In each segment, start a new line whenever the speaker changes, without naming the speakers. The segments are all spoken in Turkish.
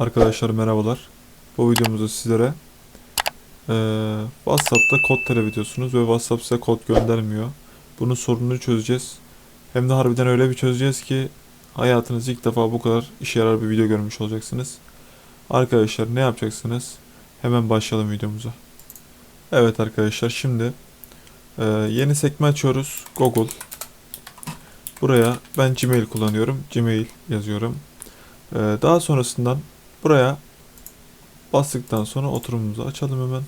Arkadaşlar merhabalar. Bu videomuzda sizlere eee, WhatsApp'ta kod talep ediyorsunuz ve WhatsApp size kod göndermiyor. Bunun sorununu çözeceğiz. Hem de harbiden öyle bir çözeceğiz ki hayatınızda ilk defa bu kadar işe yarar bir video görmüş olacaksınız. Arkadaşlar ne yapacaksınız? Hemen başlayalım videomuza. Evet arkadaşlar şimdi eee, yeni sekme açıyoruz. Google. Buraya ben Gmail kullanıyorum. Gmail yazıyorum. Daha sonrasından buraya bastıktan sonra oturumumuzu açalım hemen.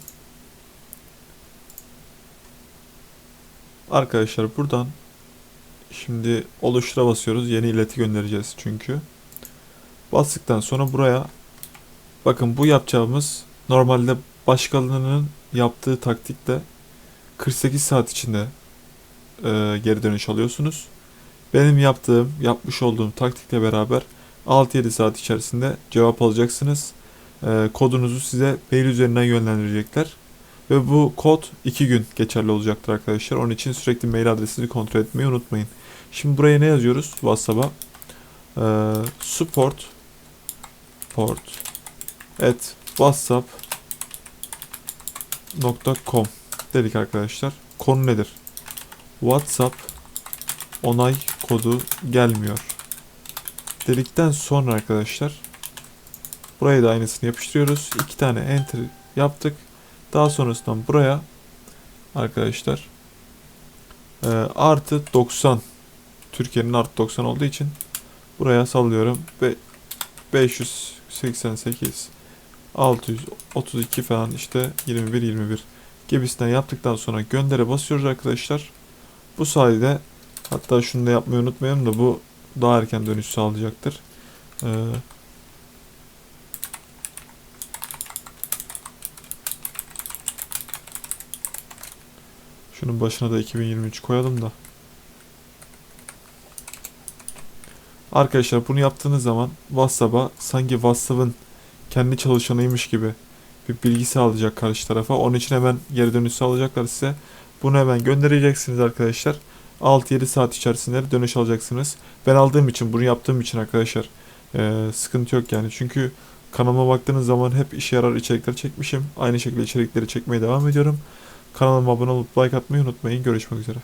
Arkadaşlar buradan şimdi oluştura basıyoruz. Yeni ileti göndereceğiz çünkü. Bastıktan sonra buraya bakın bu yapacağımız normalde başkalarının yaptığı taktikle 48 saat içinde e, geri dönüş alıyorsunuz. Benim yaptığım, yapmış olduğum taktikle beraber 6-7 saat içerisinde cevap alacaksınız. Ee, kodunuzu size mail üzerinden yönlendirecekler. Ve bu kod 2 gün geçerli olacaktır arkadaşlar. Onun için sürekli mail adresini kontrol etmeyi unutmayın. Şimdi buraya ne yazıyoruz? WhatsApp'a ee, support port at whatsapp.com dedik arkadaşlar. Konu nedir? WhatsApp onay kodu gelmiyor dedikten sonra arkadaşlar buraya da aynısını yapıştırıyoruz. İki tane enter yaptık. Daha sonrasından buraya arkadaşlar e, artı 90 Türkiye'nin artı 90 olduğu için buraya sallıyorum ve 588 632 falan işte 21 21 gibisinden yaptıktan sonra göndere basıyoruz arkadaşlar. Bu sayede hatta şunu da yapmayı unutmayalım da bu daha erken dönüş sağlayacaktır. Ee, şunun başına da 2023 koyalım da. Arkadaşlar bunu yaptığınız zaman WhatsApp'a sanki WhatsApp'ın kendi çalışanıymış gibi bir bilgi sağlayacak karşı tarafa. Onun için hemen geri dönüş sağlayacaklar size. Bunu hemen göndereceksiniz arkadaşlar. 6-7 saat içerisinde dönüş alacaksınız. Ben aldığım için, bunu yaptığım için arkadaşlar eee, sıkıntı yok yani. Çünkü kanalıma baktığınız zaman hep işe yarar içerikler çekmişim. Aynı şekilde içerikleri çekmeye devam ediyorum. Kanalıma abone olup like atmayı unutmayın. Görüşmek üzere.